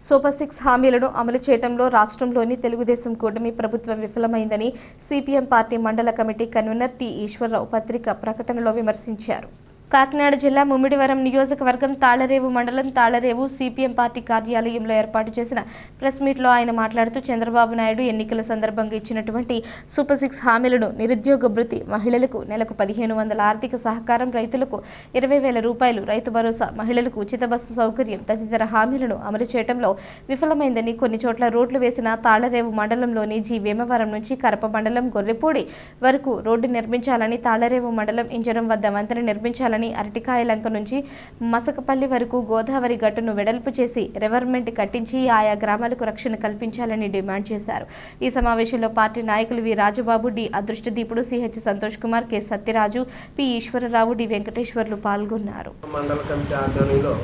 Super six హామీలను అమలు చేయడంలో రాష్ట్రంలోని తెలుగుదేశం కూటమి ప్రభుత్వం విఫలమైందని CPM party mandal committee convener T Eswara Rao పత్రిక ప్రకటనలో విమర్శించారు. కాకినాడ జిల్లా ముమ్మిడివరం నియోజకవర్గం తాళరేవు మండలం తాళరేవు సిపిఎం పార్టీ కార్యాలయంలో ఏర్పాటు చేసిన ప్రెస్ మీట్లో ఆయన మాట్లాడుతూ చంద్రబాబు నాయుడు ఎన్నికల సందర్భంగా ఇచ్చినటువంటి సూపర్ సిక్స్ హామీలను నిరుద్యోగ భృతి మహిళలకు నెలకు పదిహేను వందల ఆర్థిక సహకారం రైతులకు ఇరవై వేల రూపాయలు రైతు భరోసా మహిళలకు ఉచిత బస్సు సౌకర్యం తదితర హామీలను అమలు చేయడంలో విఫలమైందని కొన్ని చోట్ల రోడ్లు వేసిన తాళరేవు మండలంలోని జి వేమవరం నుంచి కరప మండలం గొర్రెపూడి వరకు రోడ్డు నిర్మించాలని తాళరేవు మండలం ఇంజరం వద్ద వంతెన నిర్మించాలని అరటికాయ అరటికాయలంక నుంచి మసకపల్లి వరకు గోదావరి గట్టును వెడల్పు చేసి రివర్మెంట్ కట్టించి ఆయా గ్రామాలకు రక్షణ కల్పించాలని డిమాండ్ చేశారు. ఈ సమావేశంలో పార్టీ నాయకులు V. Rajubabu D. Adrushtadeepudu C H Santosh Kumar K. Satyaraju P. Eswara Rao D. Venkateswarlu పాల్గొన్నారు. మండల కమిటీ ఆధ్వర్యంలో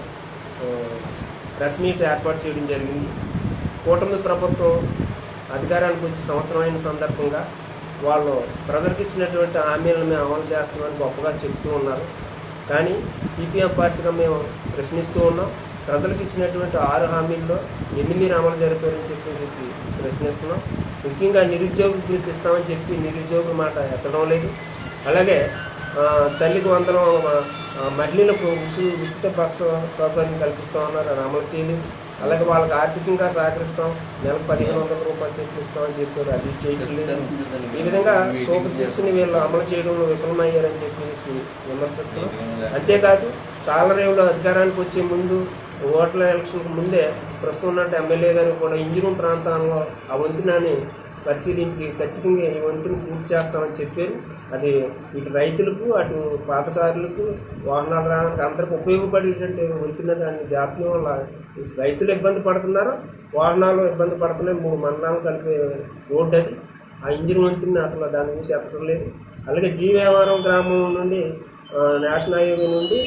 ప్రెస్ మీట్ ఏర్పాటు చేయడం జరిగింది. కూటమి ప్రభుత్వం అధికారానికి వచ్చి సంవత్సరమైన సందర్భంగా వాళ్ళు ప్రజలకు ఇచ్చినటువంటి హామీలను మేము అమలు చేస్తున్నామని గొప్పగా చెప్తూ ఉన్నారు. కానీ సిపిఎం పార్టీగా మేము ప్రశ్నిస్తూ ఉన్నాం. ప్రజలకు ఇచ్చినటువంటి ఆరు హామీల్లో ఎన్ని మీరు అమలు జరిపారని చెప్పేసి ప్రశ్నిస్తున్నాం. ముఖ్యంగా నిరుద్యోగ వృత్తి ఇస్తామని చెప్పి నిరుద్యోగుల మాట ఎత్తడం లేదు. అలాగే తల్లికి వందనం మహిళలకు ఉచిత బస్సు సౌకర్యం కల్పిస్తామన్నారు అది అమలు చేయలేదు. అలాగే వాళ్ళకి ఆర్థికంగా సహకరిస్తాం. నెలకు పదిహేను వందల రూపాయలు చెట్లు ఇస్తామని చెప్పారు. అది చేయడం లేదు ఈ విధంగా సూపర్ సిక్స్ని వీళ్ళు అమలు చేయడంలో విఫలమయ్యారని చెప్పేసి విమర్శిస్తున్నాం అంతేకాదు తాళరేవులో అధికారానికి వచ్చే ముందు ఓట్ల ఎలక్షన్కి ముందే ప్రస్తుతం ఉన్నట్టు ఎమ్మెల్యే గారు కూడా ఇంజనీరింగ్ ప్రాంతాల్లో ఆ వంతునని పరిశీలించి ఖచ్చితంగా ఈ వంతుని పూర్తి చేస్తామని చెప్పారు. అది ఇటు రైతులకు అటు పాతసారులకు వాహనాలు రావడానికి అందరికి ఉపయోగపడేటువంటి వంతున దాన్ని జాప్యం వల్ల రైతులు ఇబ్బంది పడుతున్నారు వాహనాలు ఇబ్బంది పడుతున్నాయి మూడు మండలాలు కలిపే రోడ్డు అది. ఆ ఇంజిన్ వంతుని అసలు దాని గురించి ఎత్తడం లేదు అలాగే జీవేవరం గ్రామం నుండి నేషనల్ హైవే నుండి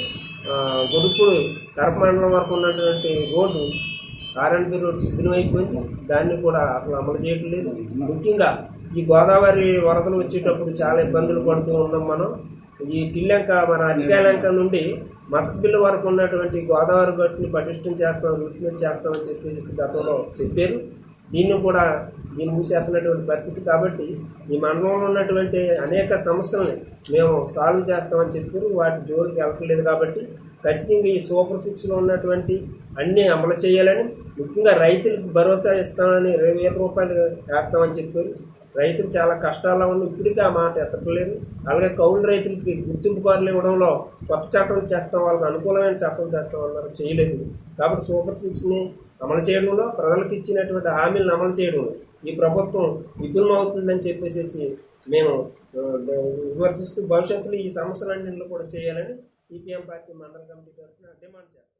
గొడుపుడు కరప మండలం వరకు ఉన్నటువంటి రోడ్డు ఆర్ఎన్బి రోడ్డు శిథిలం అయిపోయింది దాన్ని కూడా అసలు అమలు చేయట్లేదు. లేదు ముఖ్యంగా ఈ గోదావరి వరదలు వచ్చేటప్పుడు చాలా ఇబ్బందులు పడుతూ ఉన్నాం మనం. ఈ టిల్లెంక మన అధికాయలంక నుండి మసకపిల్ల వరకు ఉన్నటువంటి గోదావరి గట్టుని పటిష్టం చేస్తాం రూట్ చేస్తామని చెప్పేసి గతంలో చెప్పారు. దీన్ని కూడా దీన్ని మూసేస్తున్నటువంటి పరిస్థితి కాబట్టి ఈ మండలంలో ఉన్నటువంటి అనేక సమస్యల్ని మేము సాల్వ్ చేస్తామని చెప్పారు. వాటి జోలికి వెళ్ళట్లేదు కాబట్టి ఖచ్చితంగా ఈ సూపర్ సిక్స్లో ఉన్నటువంటి అన్నీ అమలు చేయాలని ముఖ్యంగా రైతులకు భరోసా ఇస్తామని ఇరవై వేల రూపాయలు వేస్తామని చెప్పారు. రైతులు చాలా కష్టాల్లో ఉన్న ఇప్పటికీ ఆ మాట ఎత్తట్లేదు. అలాగే కౌలు రైతులకి గుర్తింపుకారులు ఇవ్వడంలో కొత్త చట్టం చేస్తాం వాళ్ళకి అనుకూలమైన చట్టం చేస్తాం అన్నారు. చేయలేదు. కాబట్టి సూపర్ సిక్స్ని అమలు చేయడంలో ప్రజలకు ఇచ్చినటువంటి హామీలను అమలు చేయడంలో ఈ ప్రభుత్వం విఫలమవుతుందని చెప్పేసి మేము విమర్శిస్తూ భవిష్యత్తులో ఈ సమస్యలన్నింటిలో కూడా చేయాలని సిపిఎం పార్టీ మండల కమిటీ తరఫున డిమాండ్ చేస్తాం.